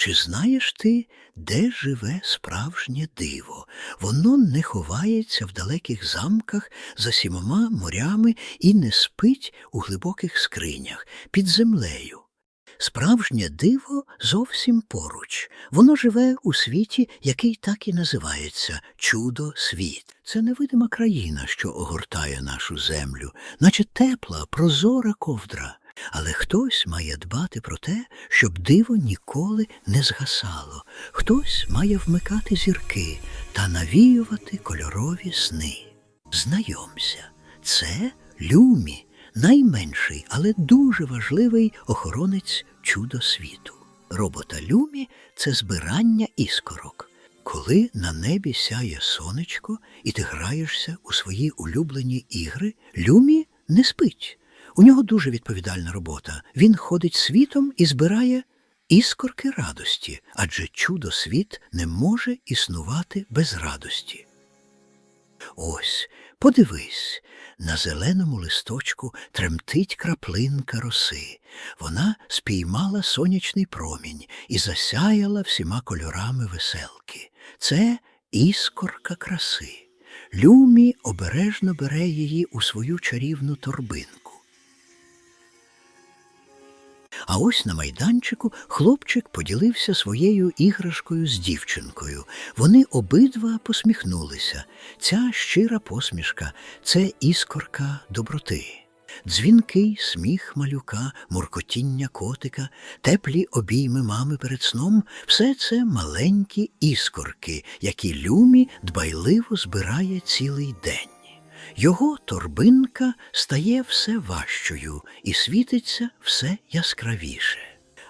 Чи знаєш ти, де живе справжнє диво? Воно не ховається в далеких замках за сімома морями і не спить у глибоких скринях під землею. Справжнє диво зовсім поруч. Воно живе у світі, який так і називається чудо світ. Це невидима країна, що огортає нашу землю, наче тепла, прозора ковдра. Але хтось має дбати про те, щоб диво ніколи не згасало. Хтось має вмикати зірки та навіювати кольорові сни. Знайомся, це Люмі, найменший, але дуже важливий охоронець чудо світу. Робота Люмі це збирання іскорок. Коли на небі сяє сонечко і ти граєшся у свої улюблені ігри, Люмі не спить. У нього дуже відповідальна робота. Він ходить світом і збирає іскорки радості, адже чудо світ не може існувати без радості. Ось, подивись, на зеленому листочку тремтить краплинка роси. Вона спіймала сонячний промінь і засяяла всіма кольорами веселки. Це іскорка краси. Люмі обережно бере її у свою чарівну торбинку. А ось на майданчику хлопчик поділився своєю іграшкою з дівчинкою. Вони обидва посміхнулися. Ця щира посмішка це іскорка доброти. Дзвінкий сміх малюка, муркотіння котика, теплі обійми мами перед сном все це маленькі іскорки, які Люмі дбайливо збирає цілий день. Його торбинка стає все важчою і світиться все яскравіше.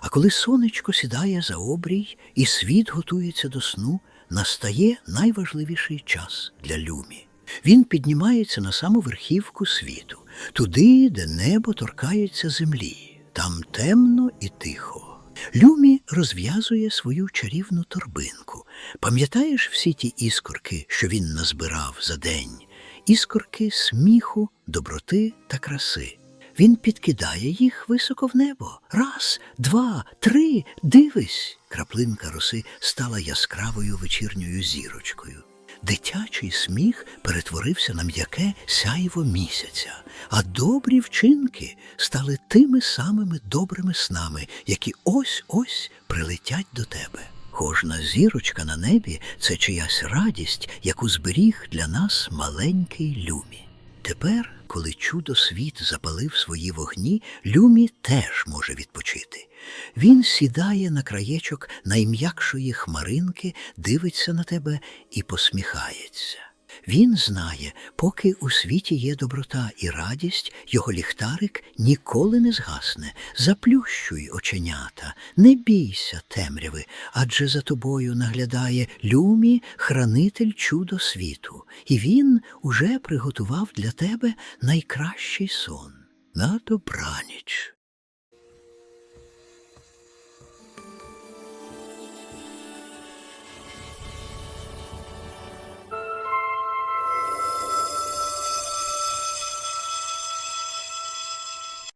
А коли сонечко сідає за обрій і світ готується до сну, настає найважливіший час для Люмі. Він піднімається на саму верхівку світу, туди, де небо торкається землі. Там темно і тихо. Люмі розв'язує свою чарівну торбинку. Пам'ятаєш всі ті іскорки, що він назбирав за день? Іскорки сміху, доброти та краси. Він підкидає їх високо в небо. Раз, два, три, дивись. Краплинка роси стала яскравою вечірньою зірочкою. Дитячий сміх перетворився на м'яке сяйво місяця, а добрі вчинки стали тими самими добрими снами, які ось ось прилетять до тебе. Кожна зірочка на небі це чиясь радість, яку зберіг для нас маленький Люмі. Тепер, коли чудо світ запалив свої вогні, Люмі теж може відпочити. Він сідає на краєчок найм'якшої хмаринки, дивиться на тебе і посміхається. Він знає, поки у світі є доброта і радість, його ліхтарик ніколи не згасне. Заплющуй оченята, не бійся темряви, адже за тобою наглядає люмі, хранитель чудо світу, і він уже приготував для тебе найкращий сон. На добраніч.